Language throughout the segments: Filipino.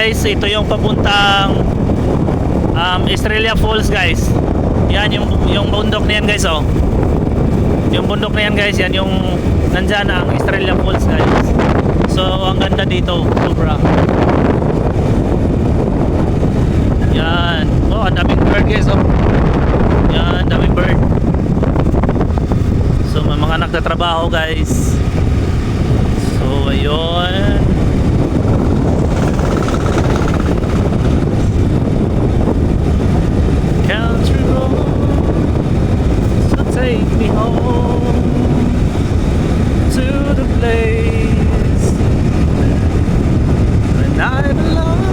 guys, ito yung papuntang um, Estrella Falls guys. Yan yung yung bundok na yan guys oh. Yung bundok na yan guys, yan yung nandyan ang Estrella Falls guys. So ang ganda dito, sobra. Yan. Oh, ang daming bird guys oh. Yan, daming bird. So may mga nagtatrabaho guys. So ayun. Me home to the place when I belong.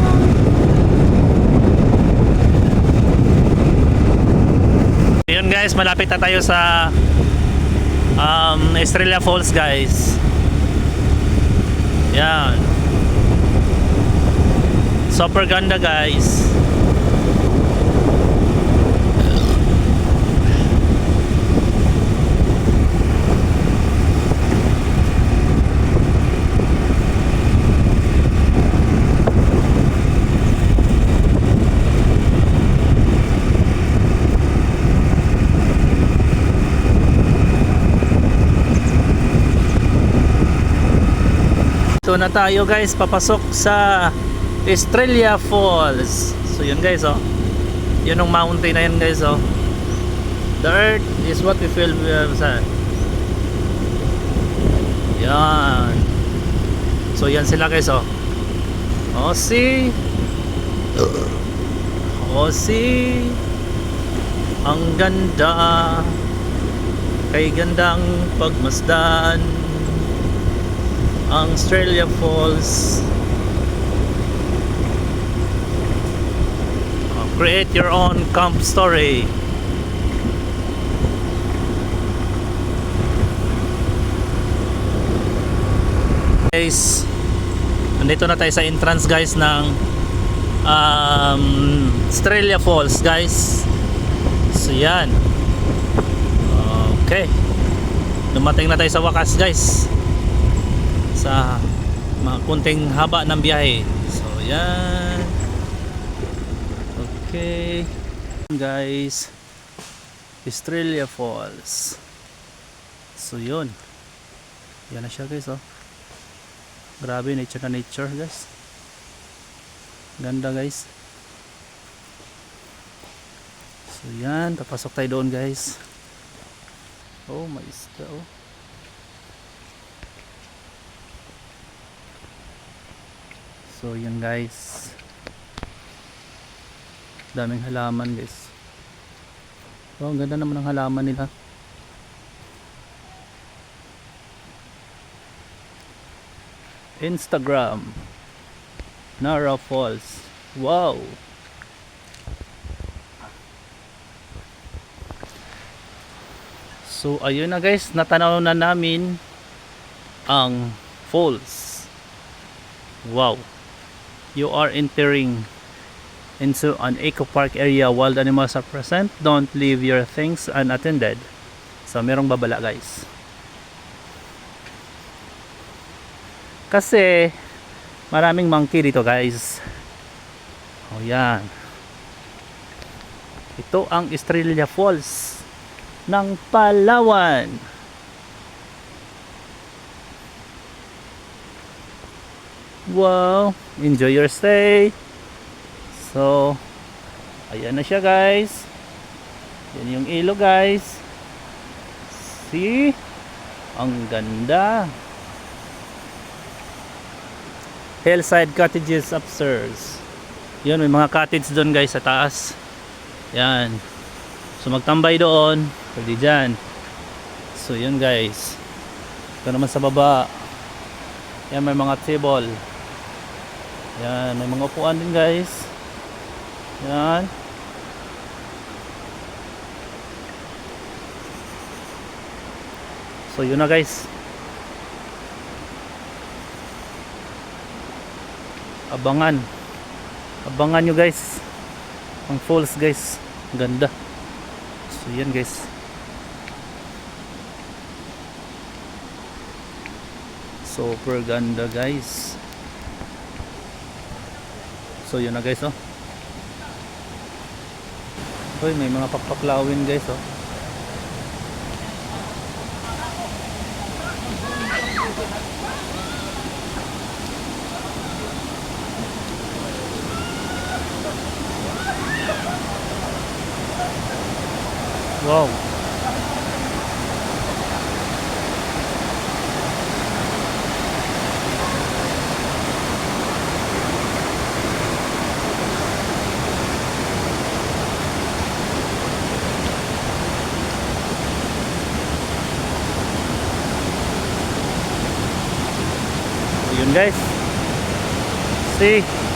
Yun guys, malapit na tayo sa um, Estrella Falls guys. Yan. Super ganda guys. Ito na tayo guys, papasok sa Estrella Falls. So yun guys oh. Yun ang mountain na yun guys oh. The earth is what we feel uh, sa Yan. So yan sila guys oh. Oh see. Oh see. Ang ganda. Kay gandang pagmasdan ang Australia Falls. Uh, create your own camp story. Guys nandito na tayo sa entrance guys ng um, Australia Falls guys. So yan. Okay. Dumating na tayo sa wakas guys sa kunting haba ng biyahe. So yan. Okay. Guys Estrella Falls. So yun. Yan na siya guys oh. Grabe nature na nature guys. Ganda guys. So yan. Papasok tayo doon guys. Oh may isda oh So yun guys. Daming halaman guys. Oh, ang ganda naman ng halaman nila. Instagram. Nara Falls. Wow. So ayun na guys, natanaw na namin ang falls. Wow you are entering into an eco park area. Wild animals are present. Don't leave your things unattended. So merong babala guys. Kasi maraming monkey dito guys. Oh yan. Ito ang Estrella Falls ng Palawan Wow, enjoy your stay. So, ayan na siya guys. Yan yung ilo guys. See? Ang ganda. Hillside cottages upstairs. Yan, may mga cottage doon guys sa taas. Yan. So, magtambay doon. Pwede dyan. So, yun guys. Ito naman sa baba. Yan, may mga table. Yan, may mga upuan din guys. Yan. So yun na guys. Abangan. Abangan nyo guys. Ang falls guys. Ganda. So yan guys. Super ganda guys. So yun na guys oh. Hoy, may mga pakpaklawin guys oh. Wow. Guys. See?